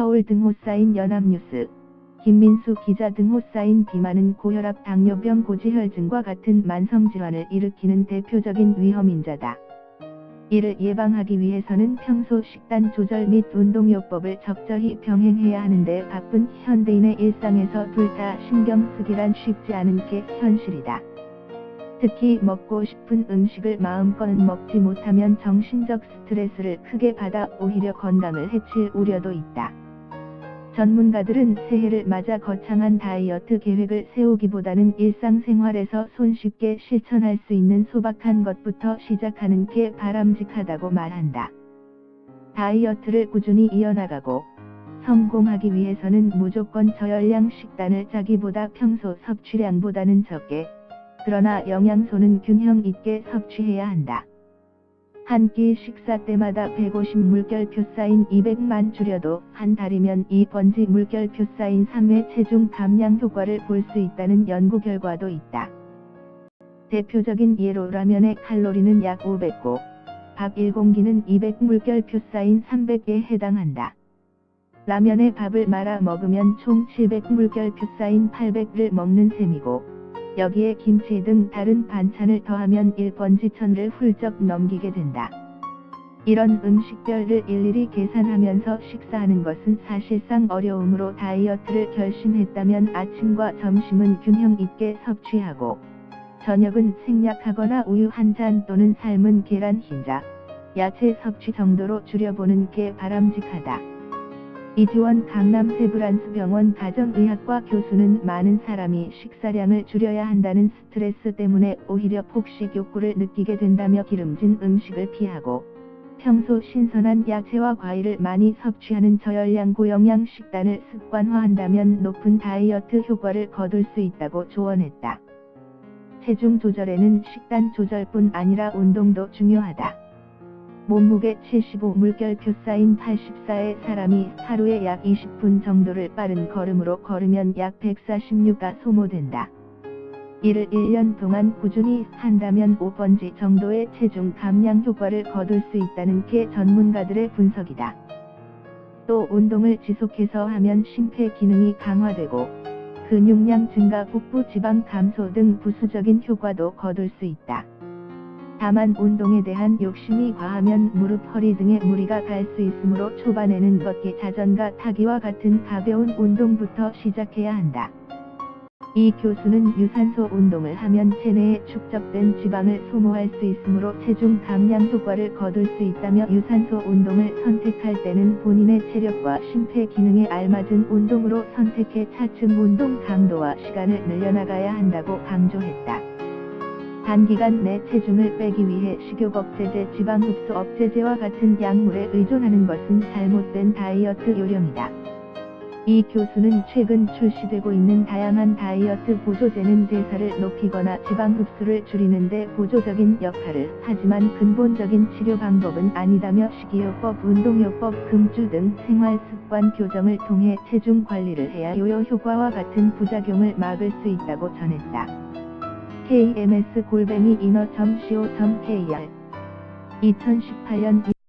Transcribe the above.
서울 등호 쌓인 연합뉴스 김민수 기자 등호 쌓인 비만은 고혈압 당뇨병 고지혈증과 같은 만성 질환을 일으키는 대표적인 위험인자다. 이를 예방하기 위해서는 평소 식단 조절 및 운동요법을 적절히 병행해야 하는데 바쁜 현대인의 일상에서 둘 다 신경 쓰기란 쉽지 않은 게 현실이다. 특히 먹고 싶은 음식을 마음껏 먹지 못하면 정신적 스트레스를 크게 받아 오히려 건강을 해칠 우려도 있다. 전문가들은 새해를 맞아 거창한 다이어트 계획을 세우기보다는 일상생활에서 손쉽게 실천할 수 있는 소박한 것부터 시작하는 게 바람직하다고 말한다. 다이어트를 꾸준히 이어나가고 성공하기 위해서는 무조건 저열량 식단을 자기보다 평소 섭취량보다는 적게 그러나 영양소는 균형 있게 섭취해야 한다. 한 끼 식사 때마다 150 물결표 쌓인 200만 줄여도 한 달이면 이 번지 물결표 쌓인 3회 체중 감량 효과를 볼 수 있다는 연구 결과도 있다. 대표적인 예로 라면의 칼로리는 약 500고, 밥 1공기는 200 물결표 쌓인 300개에 해당한다. 라면에 밥을 말아 먹으면 총 700 물결표 쌓인 800을 먹는 셈이고, 여기에 김치 등 다른 반찬을 더하면 1번지천을 훌쩍 넘기게 된다. 이런 음식별을 일일이 계산하면서 식사하는 것은 사실상 어려우므로 다이어트를 결심했다면 아침과 점심은 균형 있게 섭취하고 저녁은 생략하거나 우유 한 잔 또는 삶은 계란 흰자, 야채 섭취 정도로 줄여보는 게 바람직하다. 이지원 강남 세브란스 병원 가정의학과 교수는 많은 사람이 식사량을 줄여야 한다는 스트레스 때문에 오히려 폭식 욕구를 느끼게 된다며 기름진 음식을 피하고 평소 신선한 야채와 과일을 많이 섭취하는 저열량 고영양 식단을 습관화한다면 높은 다이어트 효과를 거둘 수 있다고 조언했다. 체중 조절에는 식단 조절뿐 아니라 운동도 중요하다. 몸무게 75 물결표 쌓인 84의 사람이 하루에 약 20분 정도를 빠른 걸음으로 걸으면 약 146가 소모된다. 이를 1년 동안 꾸준히 한다면 5번지 정도의 체중 감량 효과를 거둘 수 있다는 게 전문가들의 분석이다. 또 운동을 지속해서 하면 심폐 기능이 강화되고 근육량 증가 복부 지방 감소 등 부수적인 효과도 거둘 수 있다. 다만 운동에 대한 욕심이 과하면 무릎 허리 등에 무리가 갈 수 있으므로 초반에는 걷기 자전거 타기와 같은 가벼운 운동부터 시작해야 한다. 이 교수는 유산소 운동을 하면 체내에 축적된 지방을 소모할 수 있으므로 체중 감량 효과를 거둘 수 있다며 유산소 운동을 선택할 때는 본인의 체력과 심폐 기능에 알맞은 운동으로 선택해 차츰 운동 강도와 시간을 늘려나가야 한다고 강조했다. 단기간 내 체중을 빼기 위해 식욕 억제제, 지방 흡수 억제제와 같은 약물에 의존하는 것은 잘못된 다이어트 요령이다. 이 교수는 최근 출시되고 있는 다양한 다이어트 보조제는 대사를 높이거나 지방 흡수를 줄이는데 보조적인 역할을 하지만 근본적인 치료 방법은 아니다며 식이요법, 운동요법, 금주 등 생활 습관 교정을 통해 체중 관리를 해야 요요 효과와 같은 부작용을 막을 수 있다고 전했다. Kms 골뱅이 인어.co.kr 2018년